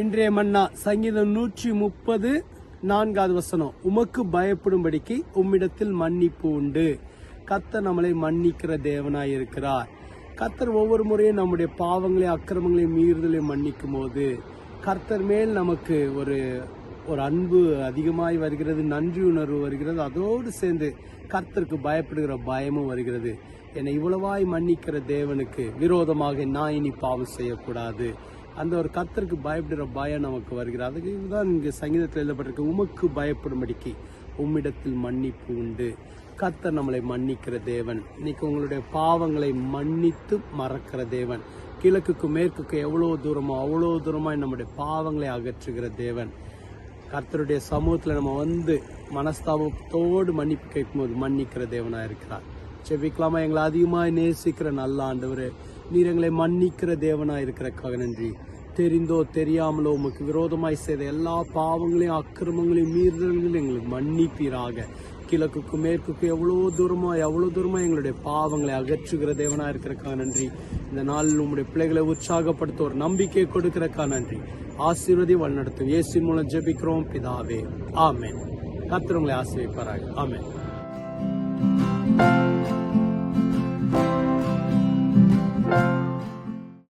இன்றைய மன்னா சங்கீதம் நூற்றி முப்பது நான்காவது வசனம். உமக்கு பயப்படும்படிக்கு உம்மிடத்தில் மன்னிப்பு உண்டு. கர்த்தர் நம்மளை மன்னிக்கிற தேவனாய் இருக்கிறார். கர்த்தர் ஒவ்வொரு முறையும் நம்முடைய பாவங்களையும் அக்கிரமங்களையும் மீறுதலையும் மன்னிக்கும் போது கர்த்தர் மேல் நமக்கு ஒரு ஒரு அன்பு அதிகமாய் வருகிறது நன்றி உணர்வு வருகிறது. அதோடு சேர்ந்து கர்த்தருக்கு பயப்படுகிற பயமும் வருகிறது. என்னை இவ்வளவாய் மன்னிக்கிற தேவனுக்கு விரோதமாக நான் இனி பாவம் செய்யக்கூடாது. அந்த ஒரு கத்தருக்கு பயப்படுகிற பயம் நமக்கு வருகிறது. அதுக்கு இதுதான் இங்கே சங்கீதத்தில் எழுதப்பட்டிருக்கு. உமக்கு பயப்படும்படிக்கு உம்மிடத்தில் மன்னிப்பு உண்டு. கத்தர் நம்மளை மன்னிக்கிற தேவன். இன்னைக்கு உங்களுடைய பாவங்களை மன்னித்து மறக்கிற தேவன். கிழக்குக்கு மேற்குக்கு எவ்வளோ தூரமோ அவ்வளோ தூரமாக நம்முடைய பாவங்களை அகற்றுகிற தேவன். கர்த்தருடைய சமூகத்தில் நம்ம வந்து மனஸ்தாபத்தோடு மன்னிப்பு கேட்கும்போது மன்னிக்கிற தேவனாக இருக்கிறார் செவிக்கலாமா எங்களை அதிகமாக நேசிக்கிற நல்ல ஆண்டவர். நீர் எங்களை மன்னிக்கிற தேவனாக இருக்கிறக்காக நன்றி. தெரிந்தோ தெரியாமலோ உமக்கு விரோதமாய் செய்த எல்லா பாவங்களையும் அக்கிரமங்களையும் மீறுதல்களையும் எங்களுக்கு மன்னிப்பீராக. கிழக்குக்கு மேற்குக்கு எவ்வளோ தூரமாக எவ்வளோ தூரமாக எங்களுடைய பாவங்களை அகற்றுகிற தேவனாக இருக்கிறக்கா நன்றி. இந்த நாளில் உங்களுடைய பிள்ளைகளை உற்சாகப்படுத்த ஒரு நம்பிக்கை கொடுக்கிறக்கா நன்றி. ஆசீர்வதி வழிநடத்தும். ஏசி மூலம் ஜெபிக்கிறோம் பிதாவே. ஆமேன். கத்திரவங்களை ஆசீர்விப்பாராக. ஆமேன்.